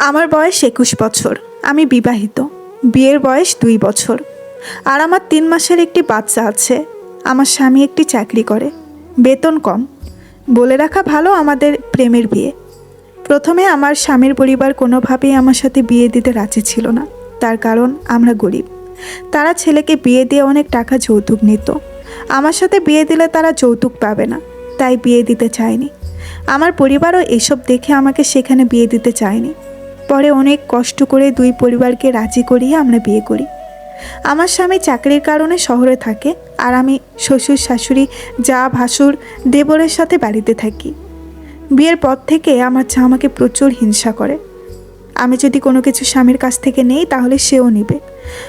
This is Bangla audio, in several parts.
আমার বয়স একুশ বছর। আমি বিবাহিত। বিয়ের বয়স দুই বছর। আর আমার তিন মাসের একটি বাচ্চা আছে। আমার স্বামী একটি চাকরি করে। বেতন কম। বলে রাখা ভালো আমাদের প্রেমের বিয়ে। প্রথমে আমার স্বামীর পরিবার কোনোভাবেই আমার সাথে বিয়ে দিতে রাজি ছিল না। তার কারণ আমরা গরিব। তারা ছেলেকে বিয়ে দিয়ে অনেক টাকা যৌতুক নিত। আমার সাথে বিয়ে দিলে তারা যৌতুক পাবে না। তাই বিয়ে দিতে চায়নি। আমার পরিবারও এসব দেখে আমাকে সেখানে বিয়ে দিতে চায়নি। পরে অনেক কষ্ট করে দুই পরিবারকে রাজি করিয়ে আমরা বিয়ে করি। আমার স্বামী চাকরির কারণে শহরে থাকে আর আমি শ্বশুর, শাশুড়ি, যা ভাসুর, দেবরের সাথে বাড়িতে থাকি। বিয়ের পর থেকে আমার যা আমাকে প্রচুর হিংসা করে। আমি যদি কোনো কিছু স্বামীর কাছ থেকে নেই তাহলে সেও নেবে।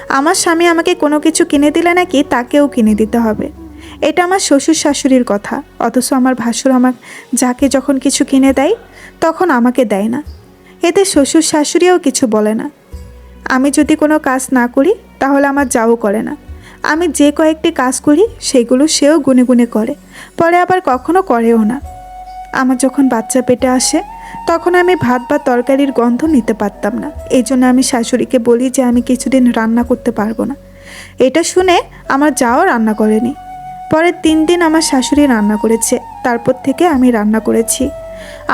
আমার স্বামী আমাকে কোনো কিছু কিনে দিলে নাকি তাকেও কিনে দিতে হবে। এটা আমার শ্বশুর, শাশুড়ির কথা। অথচ আমার ভাসুর আমার যাকে যখন কিছু কিনে দেয়, তখন আমাকে দেয় না। এতে শ্বশুর শাশুড়িও কিছু বলে না। আমি যদি কোনো কাজ না করি, তাহলে আমার যাও করে না। আমি যে কয়েকটি কাজ করি, সেগুলো সেও গুনে গুনে করে, পরে আবার কখনো করেও না। আমার যখন বাচ্চা পেটে আসে, তখন আমি ভাত বা তরকারির গন্ধ নিতে পারতাম না। এই জন্য আমি শাশুড়িকে বলি যে, আমি কিছুদিন রান্না করতে পারব না। এটা শুনে আমার যাও রান্না করেনি। পরে তিন দিন আমার শাশুড়ি রান্না করেছে। তারপর থেকে আমি রান্না করেছি।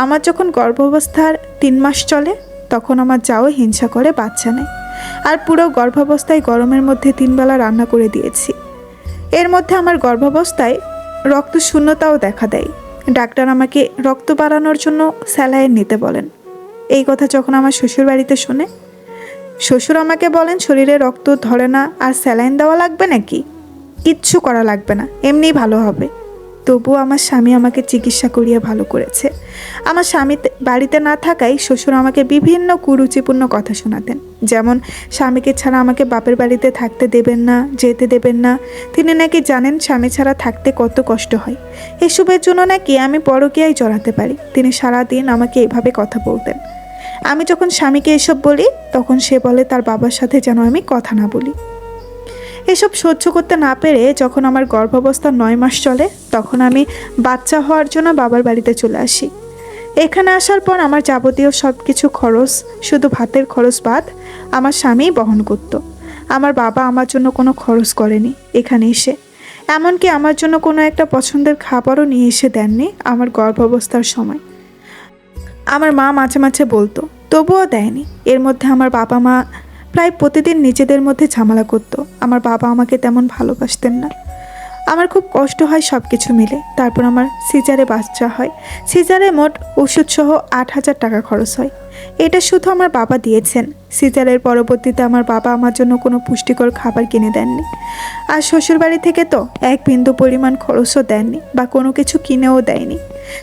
আমার যখন গর্ভাবস্থার তিন মাস চলে, তখন আমার যাও হিংসা করে বাচ্চা নেয় আর পুরো গর্ভাবস্থায় গরমের মধ্যে তিনবেলা রান্না করে দিয়েছি। এর মধ্যে আমার গর্ভাবস্থায় রক্ত শূন্যতাও দেখা দেয়। ডাক্তার আমাকে রক্ত বাড়ানোর জন্য স্যালাইন নিতে বলেন। এই কথা যখন আমার শ্বশুর বাড়িতে শুনে, শ্বশুর আমাকে বলেন, শরীরে রক্ত ধরে না, আর স্যালাইন দেওয়া লাগবে নাকি? কিচ্ছু করা লাগবে না, এমনিই ভালো হবে। তবুও আমার স্বামী আমাকে চিকিৎসা করিয়ে ভালো করেছে। আমার স্বামী বাড়িতে না থাকায় শ্বশুর আমাকে বিভিন্ন কুরুচিপূর্ণ কথা শোনাতেন। যেমন, স্বামীকে ছাড়া আমাকে বাপের বাড়িতে থাকতে দেবেন না, যেতে দেবেন না। তিনি নাকি জানেন স্বামী ছাড়া থাকতে কত কষ্ট হয়। এসবের জন্য নাকি আমি পরকীয়ায় জড়াতে পারি। তিনি সারাদিন আমাকে এভাবে কথা বলতেন। আমি যখন স্বামীকে এসব বলি, তখন সে বলে তার বাবার সাথে যেন আমি কথা না বলি। এসব সহ্য করতে না পেরে যখন আমার গর্ভাবস্থা নয় মাস চলে, তখন আমি বাচ্চা হওয়ার জন্য বাবার বাড়িতে চলে আসি। এখানে আসার পর আমার যাবতীয় সব কিছু খরচ, শুধু ভাতের খরচ বাদ, আমার স্বামীই বহন করত। আমার বাবা আমার জন্য কোনো খরচ করেনি এখানে এসে। এমনকি আমার জন্য কোনো একটা পছন্দের খাবারও নিয়ে এসে দেননি আমার গর্ভাবস্থার সময়। আমার মা মাঝে মাঝে বলতো, তবুও দেয়নি। এর মধ্যে আমার বাবা মা প্রায় প্রতিদিন নিজেদের মধ্যে ঝামেলা করতো। আমার বাবা আমাকে তেমন ভালোবাসতেন না। আমার খুব কষ্ট হয় সব কিছু মিলে। তারপর আমার সিজারে বাচ্চা হয়। সিজারে মোট ওষুধ সহ আট হাজার টাকা খরচ হয়। এটা শুধু আমার বাবা দিয়েছেন। সিজারের পরবর্তীতে আমার বাবা আমার জন্য কোনো পুষ্টিকর খাবার কিনে দেননি। আর শ্বশুরবাড়ি থেকে তো এক বিন্দু পরিমাণ খরচও দেননি বা কোনো কিছু কিনেও দেয়নি।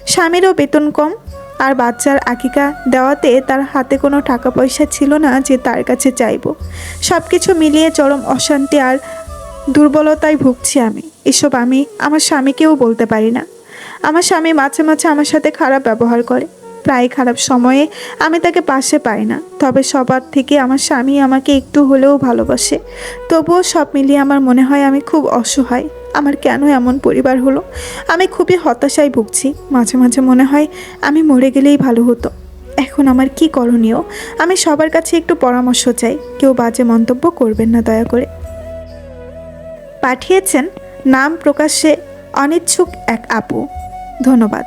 স্বামীরও বেতন কম আর বাচ্চার আকিকা দেওয়াতে তার হাতে কোনো টাকা পয়সা ছিল না যে তার কাছে চাইব। সব কিছু মিলিয়ে চরম অশান্তি আর দুর্বলতায় ভুগছি আমি। এসব আমি আমার স্বামীকেও বলতে পারি না। আমার স্বামী মাঝে মাঝে আমার সাথে খারাপ ব্যবহার করে। প্রায় খারাপ সময়ে আমি তাকে পাশে পাই না। তবে সবার থেকে আমার স্বামী আমাকে একটু হলেও ভালোবাসে। তবুও সব মিলিয়ে আমার মনে হয় আমি খুব অসহায়। আমার কেন এমন পরিবার হলো? আমি খুবই হতাশায় ভুগছি। মাঝে মাঝে মনে হয় আমি মরে গেলেই ভালো হতো। এখন আমার কি করণীয়? আমি সবার কাছে একটু পরামর্শ চাই। কেউ বাজে মন্তব্য করবেন না দয়া করে। পাঠিয়েছেন নাম প্রকাশে অনিচ্ছুক এক আপু। ধন্যবাদ।